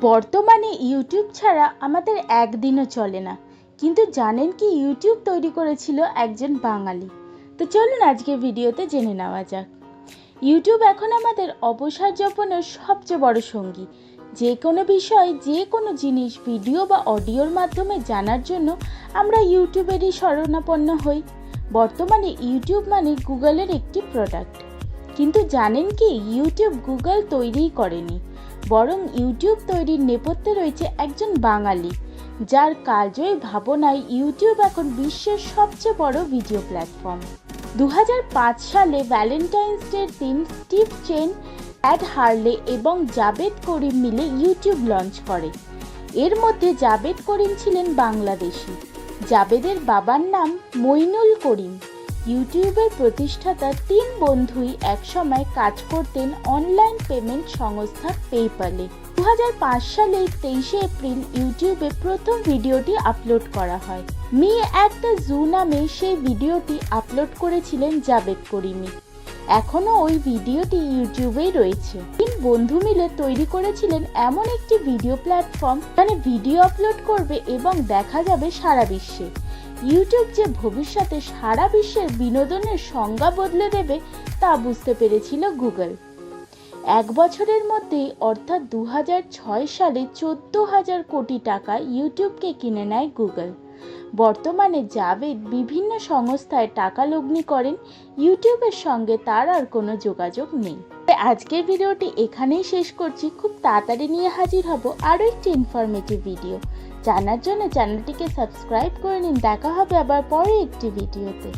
বর্তমানে ইউটিউব ছাড়া আমাদের একদিনও চলে না। কিন্তু জানেন কি ইউটিউব তৈরি করেছিল একজন বাঙালি। তো চলুন আজকে ভিডিওতে জেনে নেওয়া যাক। ইউটিউব এখন আমাদের অবসর যাপনের সবচেয়ে বড় সঙ্গী। যে কোনো বিষয়, যে কোনো জিনিস ভিডিও বা অডিওর মাধ্যমে জানার জন্য আমরা ইউটিউবেরই শরণাপন্ন হই। বর্তমানে ইউটিউব মানে গুগলের একটি প্রোডাক্ট। কিন্তু জানেন কি, ইউটিউব গুগল তৈরিই করেনি। বরং ইউটিউব তৈরির নেপথ্যে রয়েছে একজন বাঙালি, যার কার্যই ভাবনায় ইউটিউব এখন বিশ্বের সবচেয়ে বড় ভিডিও প্ল্যাটফর্ম। দু হাজার পাঁচ সালে ভ্যালেন্টাইন্স ডের দিন স্টিভ চেন অ্যাড হারলে এবং জাবেদ করিম মিলে ইউটিউব লঞ্চ করে। এর মধ্যে জাবেদ করিম ছিলেন বাংলাদেশি। জাবেদের বাবার নাম মইনুল করিম। ইউটিউবের প্রতিষ্ঠাতা তিন বন্ধুই একসময় কাজ করতেন অনলাইন পেমেন্ট সংস্থা পেপ্যালে দু হাজার পাঁচ সালে তেইশে এপ্রিল ইউটিউবে প্রথম ভিডিওটি আপলোড করা হয়। মি দ্য জু নামে সেই ভিডিওটি আপলোড করেছিলেন জাবেদ করিমি এখনও ওই ভিডিওটি ইউটিউবেই রয়েছে। তিন বন্ধু মিলে তৈরি করেছিলেন এমন একটি ভিডিও প্ল্যাটফর্ম, যেখানে ভিডিও আপলোড করবে এবং দেখা যাবে সারা বিশ্বে। ইউটিউব যে ভবিষ্যতে সারা বিশ্বের বিনোদনের সংজ্ঞা বদলে দেবে তা বুঝতে পেরেছিল গুগল। এক বছরের মধ্যেই অর্থাৎ দু হাজার ছয় সালে চোদ্দ হাজার কোটি টাকা ইউটিউবকে কিনে নেয় গুগল। বর্তমানে জাভেদ বিভিন্ন সংস্থায় টাকা লগ্নি করেন, ইউটিউবের সঙ্গে তার আর কোনো যোগাযোগ নেই। আজকের ভিডিওটি এখানেই শেষ করছি। খুব তাড়াতাড়ি নিয়ে হাজির হব আরও একটি ইনফরমেটিভ ভিডিও জানার জন্য চ্যানেলটিকে সাবস্ক্রাইব করে নিন। দেখা হবে আবার পরে একটি ভিডিওতে।